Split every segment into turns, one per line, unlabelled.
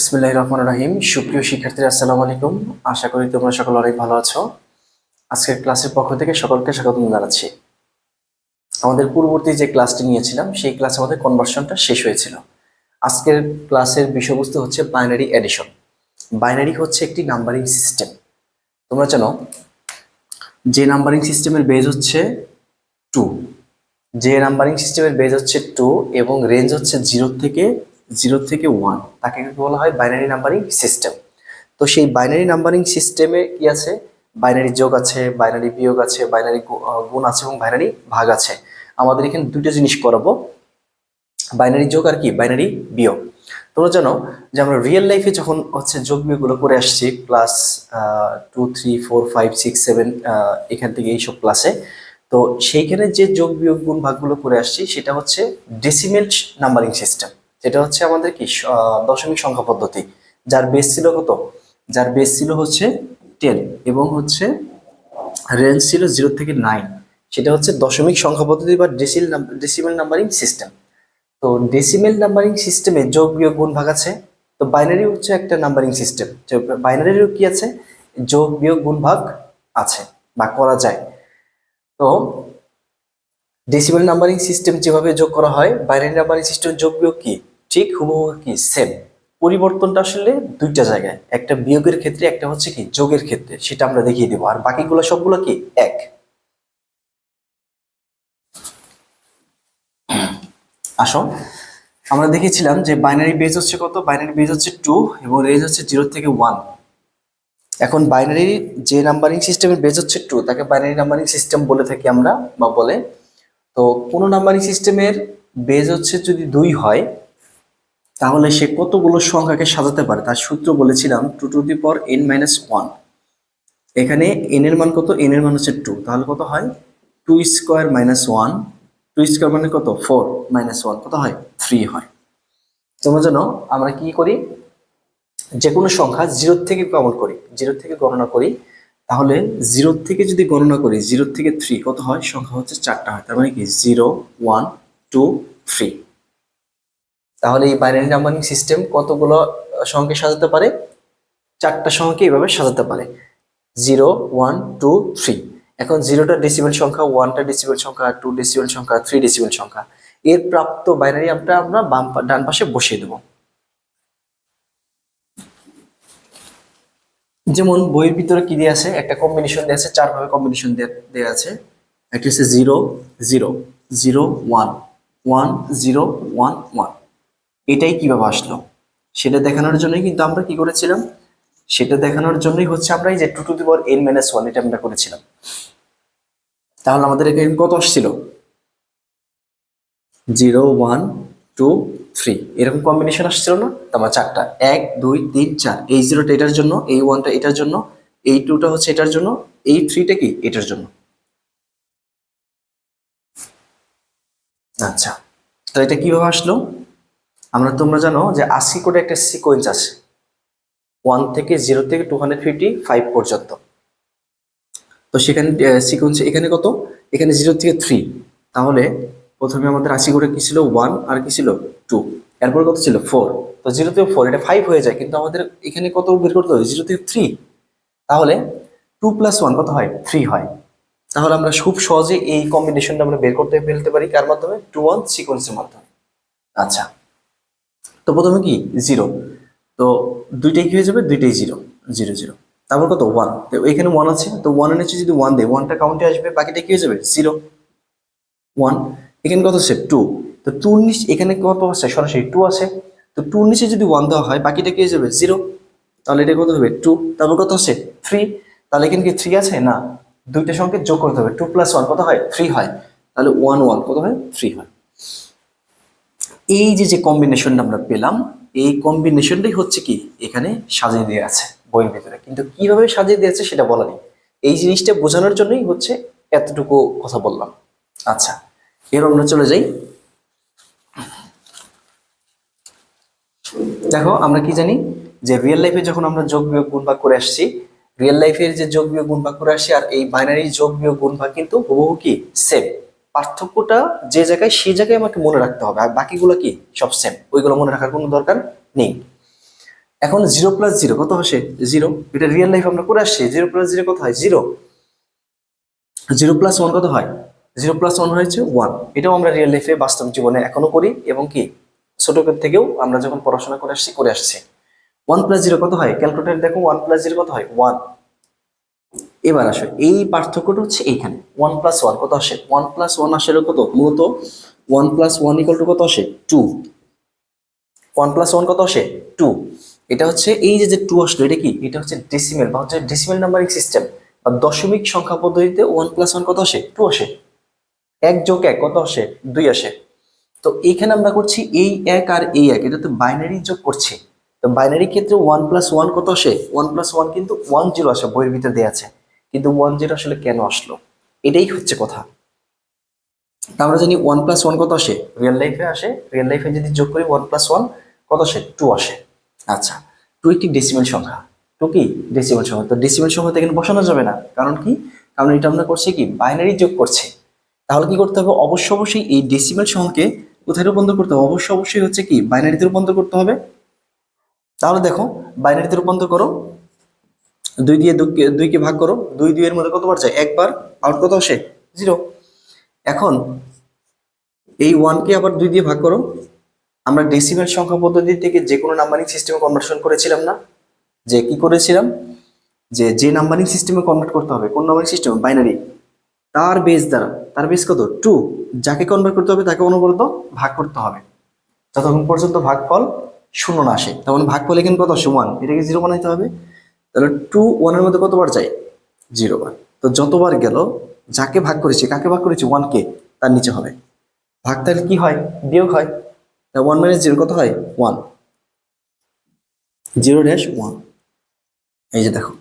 বিসমিল্লাহির রহমানির রহিম। সুপ্রিয় শিক্ষার্থীরা, আসসালামু আলাইকুম। আশা করি তোমরা সকল অনেক ভালো আছো। আজকের ক্লাসের পক্ষ থেকে সকলকে স্বাগতম জানাচ্ছি। আমাদের পূর্ববর্তী যে ক্লাসটি নিয়েছিলাম, সেই ক্লাসে আমাদের কনভার্সনটা শেষ হয়েছিল। আজকের ক্লাসের বিষয়বস্তু হচ্ছে বাইনারি এডিশন বাইনারি হচ্ছে একটি নাম্বারিং সিস্টেম তোমরা জানো, যে নাম্বারিং সিস্টেমের বেজ হচ্ছে টু যে নাম্বারিং সিস্টেমের বেজ হচ্ছে টু এবং রেঞ্জ হচ্ছে জিরো থেকে জিরো থেকে ওয়ান, তাকে বলা হয়? বাইনারি নাম্বারিং সিস্টেম তো সেই বাইনারি নাম্বারিং সিস্টেমে কি আছে? বাইনারি যোগ আছে বাইনারি বিয়োগ আছে বাইনারি গুণ আছে এবং বাইনারি ভাগ আছে। আমাদের এখানে দুটো জিনিস করাবো। বাইনারি যোগ আর কি? বাইনারি বিয়োগ। তোমরা জানো যে আমরা রিয়েল লাইফে যখন হচ্ছে যোগ বিয়োগগুলো করে আসছি class two three four five six seven এখান থেকে এইসব ক্লাসে তো সেইখানে যে যোগ বিয়োগ গুণ ভাগগুলো করে আসছি, সেটা হচ্ছে ডেসিমেল নাম্বারিং সিস্টেম যেটা হচ্ছে আমাদের কি দশমিক সংখ্যা পদ্ধতি। যার বেস ছিল কত? যার বেস ছিল হচ্ছে টেন এবং হচ্ছে রেঞ্জ ছিল জিরো থেকে নাইন সেটা হচ্ছে দশমিক সংখ্যা পদ্ধতি বা ডেসিল ডেসিমেল নাম্বারিং সিস্টেম তো ডেসিমেল নাম্বারিং সিস্টেমে যোগ, বিয়োগ, গুণ, ভাগ আছে। তো বাইনারি হচ্ছে একটা নাম্বারিং সিস্টেম বাইনারিরও কি আছে? যোগ, বিয়োগ, গুণ, ভাগ আছে বা করা যায়। তো ডেসিমেল নাম্বারিং সিস্টেম যেভাবে যোগ করা হয় বাইনারি নাম্বারিং সিস্টেম যোগ, বিয়োগ কি? ঠিক হুবহু কি সেম পরিবর্তনটা আসলে দুইটা জায়গায়। একটা বিয়োগের ক্ষেত্রে, একটা হচ্ছে কি যোগের ক্ষেত্রে। সেটা আমরা দেখিয়ে দেবো। আর বাকিগুলো সবগুলো কি এক। আসো। আমরা দেখেছিলাম যে বাইনারি বেজ হচ্ছে কত? বাইনারি বেজ হচ্ছে টু এবং রেঞ্জ হচ্ছে জিরো থেকে ওয়ান এখন বাইনারি যে নাম্বারিং সিস্টেমের বেজ হচ্ছে টু তাকে বাইনারি নাম্বারিং সিস্টেম বলে থাকি আমরা বা বলে। তো কোনো নাম্বারিং সিস্টেমের বেজ হচ্ছে যদি দুই হয় তাহলে সে কতগুলো সংখ্যাকে সাজাতে পারে? তার সূত্র বলেছিলাম two to the power N minus one এখানে এন এর মান কত? এন এর মান হচ্ছে টু তাহলে কত হয়? Two square minus one two square মানে কত? ফোর মাইনাস ওয়ান কত হয়? থ্রি হয়। তোমার জানো, আমরা কি করি? যে কোনো সংখ্যা জিরো থেকে কাউন্ট করি। জিরো থেকে গণনা করি। তাহলে জিরো থেকে যদি গণনা করি জিরো থেকে থ্রি কত হয়? সংখ্যা হচ্ছে চারটা হয়। তার মানে কি? জিরো ওয়ান টু থ্রি তাহলে এই বাইনারি নাম্বারিং সিস্টেম কতগুলো সংখ্যা সাজাতে পারে? চারটা সংখ্যা এইভাবে সাজাতে পারে। জিরো ওয়ান টু থ্রি এখন জিরোটা ডেসিবেল সংখ্যা ওয়ানটা ডেসিবেল সংখ্যা টু ডেসিবেল সংখ্যা থ্রি ডেসিবেল সংখ্যা। এর প্রাপ্ত বাইনারি আমরা আমরা বাম ডান পাশে বসিয়ে দেবো। যেমন বইয়ের ভিতরে কি দিয়ে আছে? একটা কম্বিনেশন দেওয়া আছে চার ভাবে কম্বিনেশন দেওয়া আছে। একটা হচ্ছে zero zero zero one one zero one one এটাই কীভাবে আসলো? সেটা দেখানোর জন্যই কিন্তু আমরা কি করেছিলাম? সেটা দেখানোর জন্যই হচ্ছে আমরা এই যে two to the power N minus one এটা আমরা করেছিলাম। তাহলে আমাদের এখানে কত আসছিল? জিরো ওয়ান টু থ্রি এরকম কম্বিনেশন আসছিল না? তোমার চারটা। এক, দুই, তিন, চার। এই জিরোটা এটার জন্য, এই ওয়ানটা এটার জন্য, এই টুটা হচ্ছে এটার জন্য, এই থ্রিটা কি? এটার জন্য। আচ্ছা। তো এটা কীভাবে আসলো? আমরা তোমরা জানো যে আশি কোটে একটা সিকোয়েন্স আছে। ওয়ান থেকে জিরো থেকে টু ফাইভ পর্যন্ত। তো সেখানে সিকোয়েন্স এখানে কত? এখানে জিরো থেকে থ্রি তাহলে প্রথমে আমাদের আশি করে কি ছিল? ওয়ান আর কি ছিল? টু এরপর কত ছিল? ফোর তো জিরো থেকে ফোর এটা ফাইভ হয়ে যায়, কিন্তু আমাদের এখানে কত বের করতে হবে? জিরো থেকে থ্রি তাহলে টু প্লাস ওয়ান কত হয়? থ্রি হয়। তাহলে আমরা খুব সহজে এই কম্বিনেশনটা আমরা বের করতে ফেলতে পারি কার মাধ্যমে? টু ওয়ান সিকোয়েন্সের মাধ্যমে। আচ্ছা। তো প্রথমে কি? জিরো তো দুইটাই কি হয়ে যাবে? দুইটাই জিরো জিরো জিরো তারপর কত? ওয়ান তো এখানে ওয়ান আছে, তো ওয়ানের নিচে যদি ওয়ান দেয় ওয়ানটা কাউন্টে আসবে, বাকিটা কি হয়ে যাবে? জিরো ওয়ান এখানে কত আছে? টু তো টুর নিচে এখানে কত আছে? সরাসরি টু আছে। তো টুর নিচে যদি ওয়ান দেওয়া হয়, বাকিটা কি হয়ে যাবে? জিরো তাহলে এটা কত হবে? টু তারপর কত আছে? থ্রি তাহলে এখানে কি থ্রি আছে? না। দুইটা সংখ্যা যোগ করতে হবে। টু প্লাস ওয়ান কত হয়? থ্রি হয়। তাহলে ওয়ান ওয়ান কত হয়? থ্রি হয়। এই যে যে কম্বিনেশনটা আমরা পেলাম, এই কম্বিনেশনটাই হচ্ছে কি, এখানে সাজিয়ে দেওয়া আছে বইয়ের ভিতরে। কিন্তু কীভাবে সাজিয়ে দিয়েছে সেটা বলা নেই। এই জিনিসটা বোঝানোর জন্যই হচ্ছে এতটুকু কথা বললাম। আচ্ছা এর আমরা চলে যাই। দেখো, আমরা কি জানি যে রিয়েল লাইফে যখন আমরা যোগ বিয়োগ গুণ ভাগ করে আসছি রিয়েল লাইফের যে যোগ বিয়োগ গুণ ভাগ করে আসছি আর এই বাইনারি যোগ বিয়োগ গুণ ভাগ কিন্তু হুবহু কি সেম পার্থক্যটা যে জায়গায়, সেই জায়গায় আমাকে মনে রাখতে হবে। আর বাকিগুলো কি? সব সেম ওইগুলো মনে রাখার কোনো দরকার নেই। এখন জিরো প্লাস জিরো কত আসে? জিরো এটা রিয়েল লাইফ আমরা করে আসছি। জিরো প্লাস জিরো কত হয় জিরো জিরো প্লাস ওয়ান কত হয়? জিরো প্লাস ওয়ান হয়েছে ওয়ান এটাও আমরা রিয়েল লাইফে বাস্তব জীবনে এখনও করি এবং কি? ছোট থেকেও আমরা যখন পড়াশোনা করে আসছি করে আসছি। ওয়ান প্লাস জিরো কত হয়? ক্যালকুলেটার দেখো ওয়ান প্লাস জিরো কত হয়? ওয়ান এবার আসো, এই পার্থক্যটা হচ্ছে এইখানে ওয়ান প্লাস ওয়ান কত আসে? ওয়ান প্লাস ওয়ান আসলে কত? মূলত one plus one equal two কত আসে? টু ওয়ান প্লাস ওয়ান কত আসে? টু এটা হচ্ছে এই যে যে টু আসলো, এটা কি? এটা হচ্ছে ডেসিমেল বা হচ্ছে ডেসিমেল নাম্বারিং সিস্টেম বা দশমিক সংখ্যা পদ্ধতিতে ওয়ান প্লাস ওয়ান কত আসে? টু আসে। এক যোগ এক কত আসে? দুই আসে। তো এইখানে আমরা করছি এই এক আর এই এক, এটা তো বাইনারি যোগ করছি। তো বাইনারি ক্ষেত্রে ওয়ান প্লাস ওয়ান কত আসে? ওয়ান প্লাস ওয়ান কিন্তু ওয়ান জিরো আসে, বইয়ের ভিতরে দেওয়া আছে। কিন্তু ওয়ান জিরো আসলে কেন আসলো? এটাই হচ্ছে কথা। আমরা জানি ওয়ান প্লাস ওয়ান কত আসে? রিয়েল লাইফে আসে। রিয়েল লাইফে যদি যোগ করি ওয়ান প্লাস ওয়ান কত আসে? টু আসে। আচ্ছা টু একটি ডেসিমেল সংখ্যা। টু কি? ডেসিমেল সংখ্যা। তো ডেসিমেল সংখ্যা এখানে বসানো যাবে না। কারণ কি? কারণ এটা আমরা করছি কি? বাইনারি যোগ করছি। তাহলে কি করতে হবে? অবশ্য অবশ্যই এই ডেসিমেল সংখ্যাকে কোথায় রূপান্তর করতে হবে? অবশ্য অবশ্যই হচ্ছে কি? বাইনারিতে রূপান্তর করতে হবে। তাহলে দেখো বাইনারিতে রূপান্তর করো। দুই দিয়ে দুইকে- ভাগ করো, দুই দুইয়ের মধ্যে কতবার যায়? একবার আউট কত আসে? জিরো এখন এই ওয়ানকে আবার দুই দিয়ে ভাগ করো। আমরা ডেসিমেল সংখ্যা পদ্ধতি থেকে যে কোনো নাম্বারিং সিস্টেমে কনভার্সন করেছিলাম না। যে কি করেছিলাম? যে যে নাম্বারিং সিস্টেমে কনভার্ট করতে হবে, কোন নাম্বারিং সিস্টেম বাইনারি তার বেস দ্বারা, তার বেস কত? টু যাকে কনভার্ট করতে হবে, তাকে অনবরত ভাগ করতে হবে। যতক্ষণ পর্যন্ত ভাগফল শূন্য না আসে, তখন ভাগফল এখানে কত ওয়ান এটাকে জিরো বানাইতে হবে। তাহলে টু ওয়ানের মধ্যে কতবার যায়? জিরো বার। তো যতবার গেল, যাকে ভাগ করেছি, কাকে ভাগ করেছি? ওয়ানকে তার নিচে হবে। ভাগ তাহলে কি হয়? বিয়োগ হয়। ওয়ান মাইনাস জিরো কত হয়? ওয়ান জিরো ড্যাশ ওয়ান এই যে দেখো।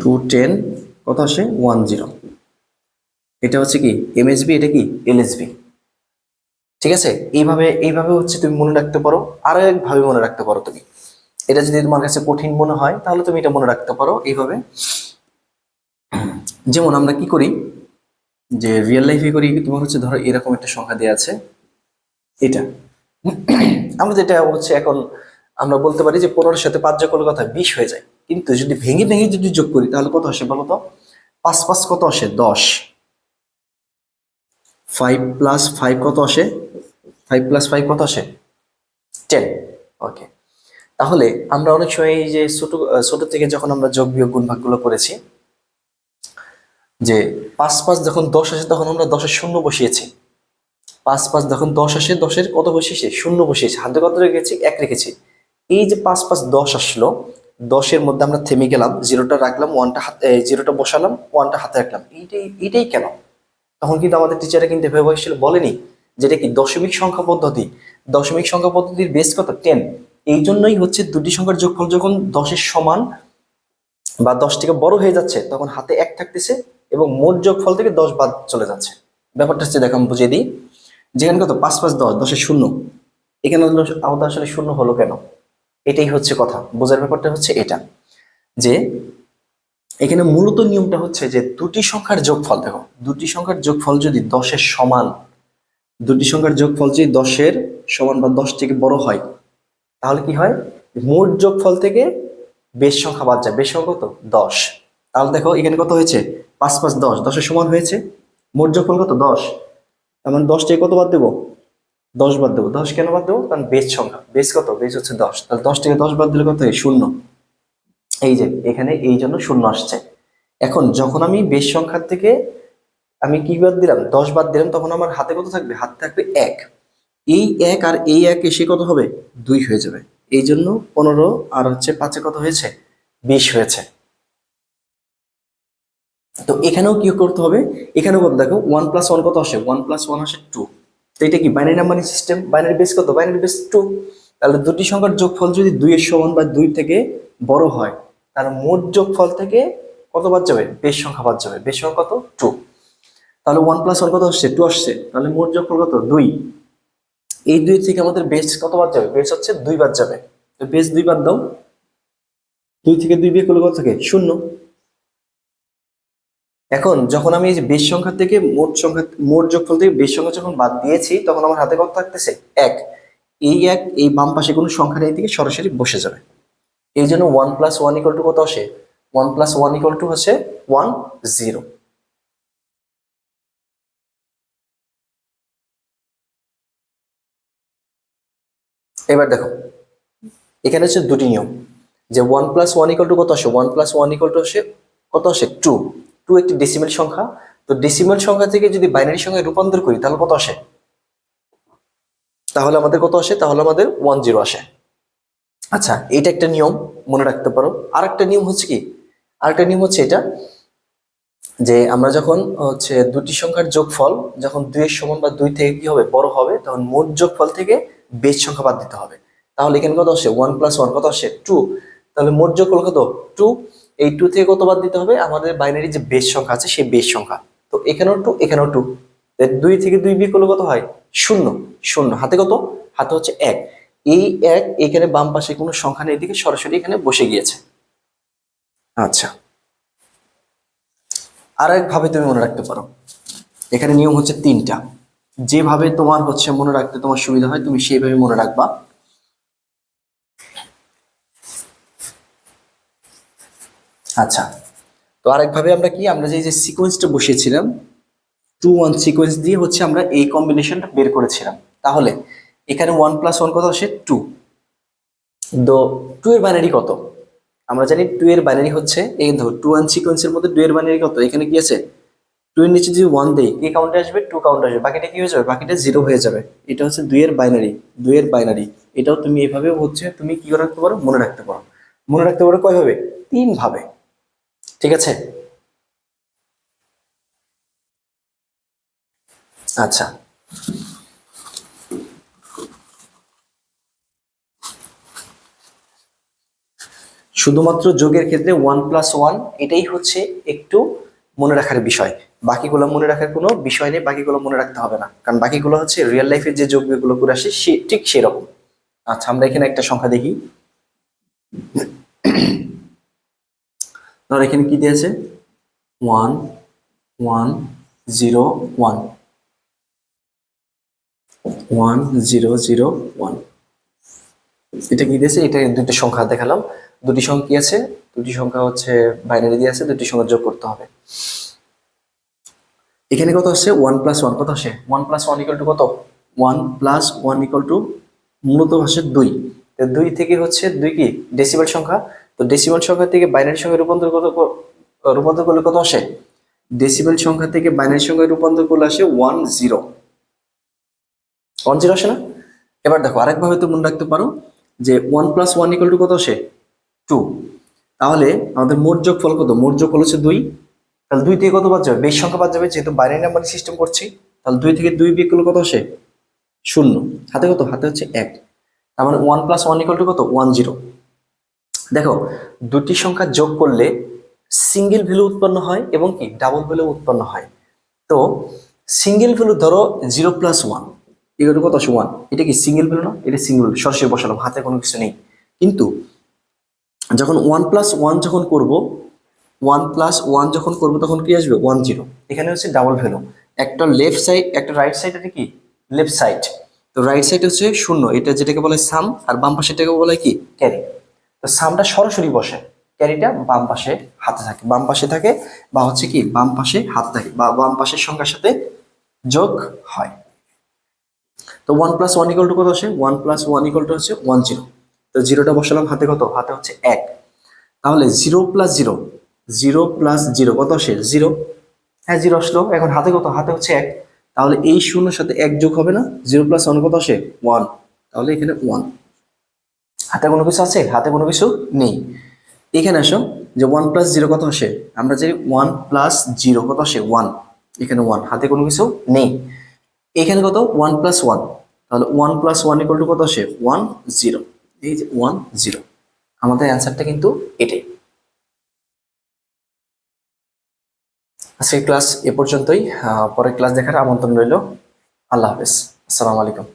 টু টেন কত আসে? ওয়ান জিরো এটা হচ্ছে কি? এমএসবি এটা কি? এলএসবি ঠিক আছে? এইভাবে এইভাবে হচ্ছে তুমি মনে রাখতে পারো। আরও একভাবে মনে রাখতে পারো তুমি। এটা যদি তোমার কাছে কঠিন মনে হয়, তাহলে তুমি এটা মনে রাখতে পারো এইভাবে। যেমন আমরা কি করি, যে রিয়েল লাইফে করি, তোমার হচ্ছে ধরো এরকম একটা সংখ্যা দেওয়া আছে, এটা। আমরা যেটা হচ্ছে এখন আমরা বলতে পারি যে পনেরোর সাথে পাঁচ যোগ করলে কথা বিশ হয়ে যায়। কিন্তু যদি ভেঙে ভেঙে যদি যোগ করি, তাহলে কত আসে বলো তো? পাঁচ পাঁচ কত আসে? দশ। ফাইভ প্লাস ফাইভ কত আসে? ফাইভ প্লাস ফাইভ কত আসে? টেন ওকে তাহলে আমরা অনেক সময় এই যে ছোট ছোট থেকে যখন আমরা যোগ বিয়োগ গুণ ভাগগুলো করেছি, যে পাঁচ পাঁচ যখন দশ আসে তখন আমরা দশের শূন্য বসিয়েছি। পাঁচ পাঁচ যখন দশ আসে, দশের কত বসিয়েছি? শূন্য বসিয়েছে। হাতে কত রেখেছি? এক রেখেছি। এই যে পাঁচ পাঁচ দশ আসলো, দশের মধ্যে আমরা থেমে গেলাম, জিরোটা রাখলাম, ওয়ানটা হাতে জিরোটা বসালাম, ওয়ানটা হাতে রাখলাম। এইটাই এইটাই কেন? তখন কিন্তু আমাদের টিচাররা কিন্তু এভাবে বলেনি, যেটা কি দশমিক সংখ্যা পদ্ধতি? দশমিক সংখ্যা পদ্ধতির বেস কত? টেন এই জন্যই হচ্ছে দুটি সংখ্যার যোগফল যখন দশের সমান বা দশ থেকে বড় হয়ে যাচ্ছে, তখন হাতে এক থাকতেছে এবং মোট যোগফল থেকে দশ বাদ চলে যাচ্ছে। ব্যাপারটা হচ্ছে, দেখো আমি বুঝিয়ে দিই। যেখানে কত? পাঁচ পাঁচ দশ দশের শূন্য। এখানে আমাদের আসলে শূন্য হলো কেন? এটাই হচ্ছে কথা। বোঝার ব্যাপারটা হচ্ছে এটা, যে এখানে মূলত নিয়মটা হচ্ছে যে দুটি সংখ্যার যোগফল, দেখো, দুটি সংখ্যার যোগফল যদি দশের সমান, দুটি সংখ্যার যোগফল যদি দশের সমান বা দশ থেকে বড় হয় তাহলে কি হয়? মোট যোগফল থেকে বেশ সংখ্যা বাদ যায়। বেশ সংখ্যা কত? দশ। তাহলে দেখো, এখানে কত হয়েছে? পাঁচ পাঁচ দশ। দশের সমান হয়েছে। মোট যোগফল কত? দশ। তার মানে দশ থেকে কত বাদ দেবো? দশ বাদ দেবো। দশ কেন বাদ দেবো? কারণ বেশ সংখ্যা। বেশ কত? বেশ হচ্ছে দশ। তাহলে দশ থেকে দশ বাদ দিলে কত হয়? শূন্য। এই যে, এখানে এই জন্য শূন্য আসছে। এখন যখন আমি বেশ সংখ্যার থেকে আমি কি বাদ দিলাম? দশ বাদ দিলাম, তখন আমার হাতে কত থাকবে? হাতে থাকবে এক। এই এক আর এই এক এসে কত হবে? দুই হয়ে যাবে। এই জন্য পনেরো আর হচ্ছে পাঁচে কত হয়েছে? বিশ হয়েছে। তো এখানেও কি করতে হবে? এখানেও কত দেখো ওয়ান প্লাস ওয়ান কত আসে? ওয়ান প্লাস ওয়ান আসে টু তো এটা কি binary numbering system binary base কত? বাইনারি বেস টু তাহলে দুটি সংখ্যার যোগফল যদি দুইয়ের সমান বা দুই থেকে বড় হয়, তাহলে মোট যোগফল থেকে কত বাদ যাবে? বেশ সংখ্যা বাদ যাবে। বেশ সংখ্যা কত? টু তাহলে ওয়ান প্লাস ওয়ান কত আসছে? টু আসছে। তাহলে মোট যোগফল কত? দুই। এই দুই থেকে আমাদের বেস কত বাদ যাবে? বেস হচ্ছে দুই বাদ যাবে। তো বেস দুই বাদ দাও। দুই থেকে দুই বিয়ে করলে কত থাকে? শূন্য। এখন যখন আমি এই যে বেশ সংখ্যা থেকে মোট সংখ্যা, মোট যোগফল থেকে বেশ সংখ্যা যখন বাদ দিয়েছি, তখন আমার হাতে কত থাকতেছে? এক। এই এক, এই বাম পাশে কোনো সংখ্যা নেই দিকে সরাসরি বসে যাবে। এই জন্য one plus one equal two কত আসে? One plus one equal two হচ্ছে ওয়ান জিরো এবার দেখো, এখানে হচ্ছে দুটি নিয়ম, যে one plus one equal two কত আসে? One plus one equal two আসে কত আসে? টু টু একটি ডেসিমেল সংখ্যা। তো ডেসিমেল সংখ্যা থেকে যদি বাইনারি সংখ্যায় রূপান্তর করি, তাহলে কত আসে? তাহলে আমাদের কত আসে? তাহলে আমাদের ওয়ান জিরো আসে। আচ্ছা এটা একটা নিয়ম, মনে রাখতে পারো। আর একটা নিয়ম হচ্ছে কি? আরেকটা নিয়ম হচ্ছে এটা, যে আমরা যখন হচ্ছে দুটি সংখ্যার যোগফল, যখন দুইয়ের সমান বা দুই থেকে কি হবে? বড় হবে, তখন মোট যোগফল থেকে বেজ সংখ্যা বাদ দিতে হবে। তাহলে এখানে কত আসে? ওয়ান প্লাস ওয়ান কত আসে? টু তাহলে মোট যোগফল কত? টু এই টু থেকে কত বাদ দিতে হবে? আমাদের বাইনারি যে বেজ সংখ্যা আছে, সেই বেজ সংখ্যা। তো এখানেও টু এখানেও টু দুই থেকে দুই বিয়োগ করলে কত হয়? শূন্য। শূন্য। হাতে কত? হাতে হচ্ছে এক। এই এক এখানে বাম পাশে কোনো সংখ্যা নেই দিকে সরাসরি এখানে বসে গিয়েছে। আচ্ছা। আর একভাবে তুমি মনে রাখতে পারো। এখানে নিয়ম হচ্ছে তিনটা। যেভাবে তোমার হচ্ছে মনে রাখতে তোমার সুবিধা হয়, তুমি সেইভাবে মনে রাখবা। আচ্ছা তো আরেকভাবে আমরা কি, আমরা যে যে সিকোয়েন্সটা বসিয়েছিলাম টু ওয়ান সিকোয়েন্স দিয়ে হচ্ছে আমরা এই কম্বিনেশনটা বের করেছিলাম। তাহলে, এখানে ওয়ান প্লাস ওয়ান কত আসে? টু তো টু এর বাইনারি কত? আমরা জানি টু এর বাইনারি হচ্ছে, এই ধর টু ওয়ান সিকোয়েন্সের মধ্যে টু এর বাইনারি কত? এখানে কি আছে? টু এর নিচে যদি ওয়ান দেই কি কাউন্টে আসবে টু কাউন্টে আসবে, বাকিটা কি হয়ে যাবে? বাকিটা জিরো হয়ে যাবে। এটা হচ্ছে দুইয়ের বাইনারি দুইয়ের বাইনারি এটাও তুমি এভাবে হচ্ছে, তুমি কি করে রাখতে পারো? মনে রাখতে পারো। মনে রাখতে পারো কয়ভাবে তিন ভাবে। ঠিক আছে? আচ্ছা। শুধুমাত্র যোগের ক্ষেত্রে ওয়ান প্লাস ওয়ান এটাই হচ্ছে একটু মনে রাখার বিষয়। বাকিগুলো মনে রাখার কোনো বিষয় নেই, বাকিগুলো মনে রাখতে হবে না। কারণ বাকিগুলো হচ্ছে রিয়েল লাইফের যে যোগগুলো করে আসে, সে ঠিক সেরকম। আচ্ছা আমরা এখানে একটা সংখ্যা দেখি। ধর এখানে কি দিয়েছে one one zero one one zero zero one এটা কি দিয়েছে? এটা দুটি সংখ্যা দেখালাম। দুটি সংখ্যা কি আছে? দুটি সংখ্যা হচ্ছে বাইনারি দিয়ে আছে, দুটি সংখ্যা যোগ করতে হবে। এখানে কত আসছে? ওয়ান প্লাস ওয়ান কত আসে? One plus one equal two কত? One plus one equal two মূলত ভাষার দুই। দুই থেকে হচ্ছে দুই কি? ডেসিমেল সংখ্যা। তো ডেসিমেল সংখ্যা থেকে বাইনারি সংখ্যা রূপান্তর কত রূপান্তর করলে কত আসে? ডেসিমেল সংখ্যা থেকে বাইনারি সংখ্যায় রূপান্তর করলে আসে ওয়ান জিরো ওয়ান জিরো আসে না? এবার দেখো, আরেকভাবে তো মনে রাখতে পারো। যে one plus one equal two কত আসে? টু তাহলে আমাদের মোট যোগফল কত? মোট যোগফল হচ্ছে দুই। তাহলে দুই থেকে কত বাদ যাবে? বেশ সংখ্যা বাদ যাবে, যেহেতু বাইনারি নাম্বার সিস্টেম করছি। তাহলে দুই থেকে দুই বিয়োগ করলে কত আসে? শূন্য। হাতে কত? হাতে হচ্ছে এক। তার মানে one plus one equal two কত? ওয়ান জিরো দেখো, দুটি সংখ্যা যোগ করলে সিঙ্গেল ভ্যালু উৎপন্ন হয় এবং কি ডাবল ভ্যালু উৎপন্ন হয়। তো সিঙ্গেল ভ্যালু ধরো জিরো প্লাস ওয়ান এগুলো কত ওয়ান এটা কি সিঙ্গেল ভ্যালু না? এটা সিঙ্গেল সরাসরি বসালাম, হাতে কোনো কিছু নেই। কিন্তু যখন ওয়ান প্লাস ওয়ান যখন করব ওয়ান প্লাস ওয়ান যখন করব, তখন কি আসবে? ওয়ান জিরো এখানে হচ্ছে ডাবল ভ্যালু একটা লেফট সাইড একটা রাইট সাইড এটা কি? লেফট সাইড তো রাইট সাইড হচ্ছে শূন্য। এটা যেটাকে বলে সাম আর বাম পাশেটাকে বলে কি? ক্যারি তো সামটা সরাসরি বসে। ক্যারিটা বাম পাশে হাতে থাকে। বাম পাশে থাকে বা হচ্ছে কি? বাম পাশে হাতে থাকে। বা বাম পাশের সংখ্যার সাথে যোগ হয়। তো one plus one equal two কত আসে? One plus one equal two হচ্ছে ওয়ান জিরো তো জিরোটা বসালাম হাতে কত? হাতে হচ্ছে এক। তাহলে zero plus zero zero plus zero কত আসে? জিরো হ্যাঁ জিরো আসলো। এখন হাতে কত? হাতে হচ্ছে এক। তাহলে এই শূন্যর সাথে এক যোগ হবে না? জিরো প্লাস ওয়ান কত আসে? ওয়ান তাহলে এখানে ওয়ান হাতে কোনো কিছু আছে? হাতে কোনো কিছু নেই। এখানে আসো যে ওয়ান প্লাস জিরো কত আসে? আমরা জানি ওয়ান প্লাস জিরো কত আসে? ওয়ান এখানে ওয়ান হাতে কোনো কিছু নেই। এখানে কত? ওয়ান প্লাস ওয়ান তাহলে one plus one equal two কত আসে? ওয়ান জিরো এই যে ওয়ান জিরো আমাদের অ্যান্সারটা কিন্তু এটাই। আজকের ক্লাস এ পর্যন্তই। পরের ক্লাস দেখার আমন্ত্রণ রইল। আল্লাহ হাফেজ। আসসালামু আলাইকুম।